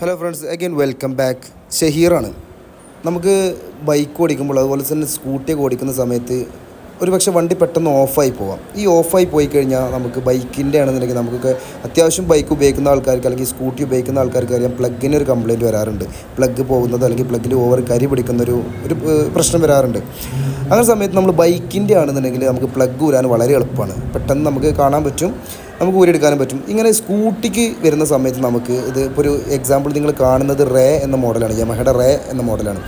Hello friends again welcome back ഷഹീറാണ് നമുക്ക് bike ഓടിക്കുമ്പോൾ അതുപോലെ തന്നെ സ്കൂട്ടിയൊക്കെ ഓടിക്കുന്ന സമയത്ത് ഒരു പക്ഷേ വണ്ടി പെട്ടെന്ന് ഓഫായി പോവാം. ഈ ഓഫായി പോയി കഴിഞ്ഞാൽ നമുക്ക് ബൈക്കിന്റെ ആണെന്നുണ്ടെങ്കിൽ നമുക്കൊക്കെ അത്യാവശ്യം ബൈക്ക് ഉപയോഗിക്കുന്ന ആൾക്കാർക്ക് അല്ലെങ്കിൽ സ്കൂട്ടി ഉപയോഗിക്കുന്ന ആൾക്കാർക്ക് അറിയാം. പ്ലഗിന് ഒരു കംപ്ലയിന്റ് വരാറുണ്ട്. പ്ലഗ് പോകുന്നത് അല്ലെങ്കിൽ പ്ലഗിൽ ഓവർ കരി പിടിക്കുന്ന ഒരു ഒരു പ്രശ്നം വരാറുണ്ട്. അങ്ങനെ സമയത്ത് നമ്മൾ ബൈക്കിന്റെ ആണെന്നുണ്ടെങ്കിൽ നമുക്ക് പ്ലഗ് ഊരാൻ വളരെ എളുപ്പമാണ്. പെട്ടെന്ന് നമുക്ക് കാണാൻ പറ്റും. നമുക്ക് ഊരിയെടുക്കാനും പറ്റും. ഇങ്ങനെ സ്കൂട്ടിക്ക് വരുന്ന സമയത്ത് നമുക്ക് ഇത് ഇപ്പോൾ ഒരു എക്സാമ്പിൾ നിങ്ങൾ കാണുന്നത് റേ എന്ന മോഡലാണ് യമഹയുടെ റേ എന്ന മോഡലാണ്.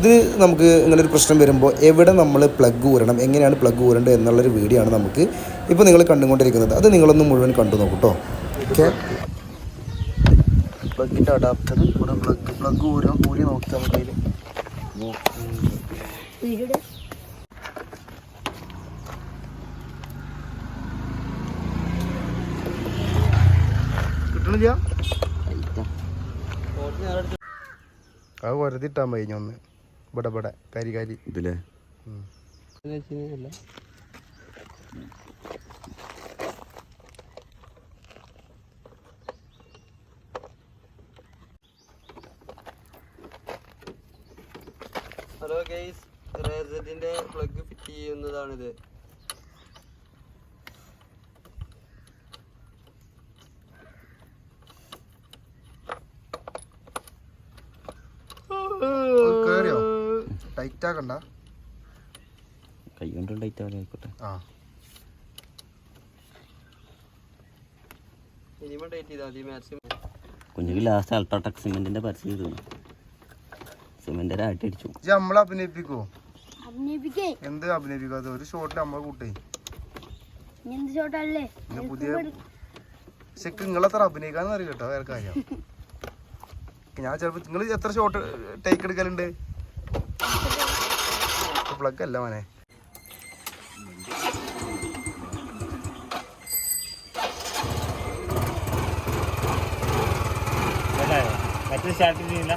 ഇത് നമുക്ക് ഇങ്ങനൊരു പ്രശ്നം വരുമ്പോൾ എവിടെ നമ്മൾ പ്ലഗ് ഊരണം എങ്ങനെയാണ് പ്ലഗ് ഊരേണ്ടത് എന്നുള്ളൊരു വീഡിയോ ആണ് നമുക്ക് ഇപ്പോൾ നിങ്ങൾ കണ്ടുകൊണ്ടിരിക്കുന്നത്. അത് നിങ്ങളൊന്ന് മുഴുവൻ കണ്ടു നോക്കൂ കേട്ടോ ഓക്കെ പ്ലഗിന്റെ അഡാപ്റ്റർ ഇവിടെ പ്ലഗ് പ്ലഗ് ഊരാൻ ഊരി നോക്കിയാൽ നമുക്ക് വീഡിയോ ചെയ്യാം അത് വെറുതെ കഴിഞ്ഞ ഒന്ന്. ഇവിടെ ഇവിടെ. കരി കരി. ഇതിലേ? ഹലോ ഗെയ്സ് റേസറ്റിന്റെ പ്ലഗ് ഫിറ്റ് ചെയ്യുന്നതാണിത്. ടൈറ്റ് ആക്കണ്ട. കൈ കൊണ്ട് ടൈറ്റ് ആവില്ല ആയിക്കോട്ടെ. ആ. മിനിമം ടൈറ്റ് ചെയ്താൽ മതി മാക്സിമം കുഞ്ഞുക്ക് ലാസ്റ്റ് അൾട്രാടെക് സിമെന്റിന്റെ പരസ്യം ചെയ്തു സിമെന്റ് ആട്ടി അടിച്ചു. ഇത് നമ്മൾ അഭിനയിപ്പിക്കോ? എന്ത് അഭിനയിപ്പിക്കാതെ ഒരു ഷോട്ടിൽ നമ്മളെ കൂട്ടേ. പുതിയ പക്ഷെ നിങ്ങളെത്ര അഭിനയിക്കാന്ന് അറിയാം കേട്ടോ വേറെ കാര്യം. ഞാൻ ചിലപ്പോ നിങ്ങൾ എത്ര ഷോട്ട് ടേക്ക് എടുക്കലുണ്ട്? പ്ലഗ് അല്ല മോനെ. മറ്റേ സ്റ്റാർട്ട് ചെയ്യുന്നില്ല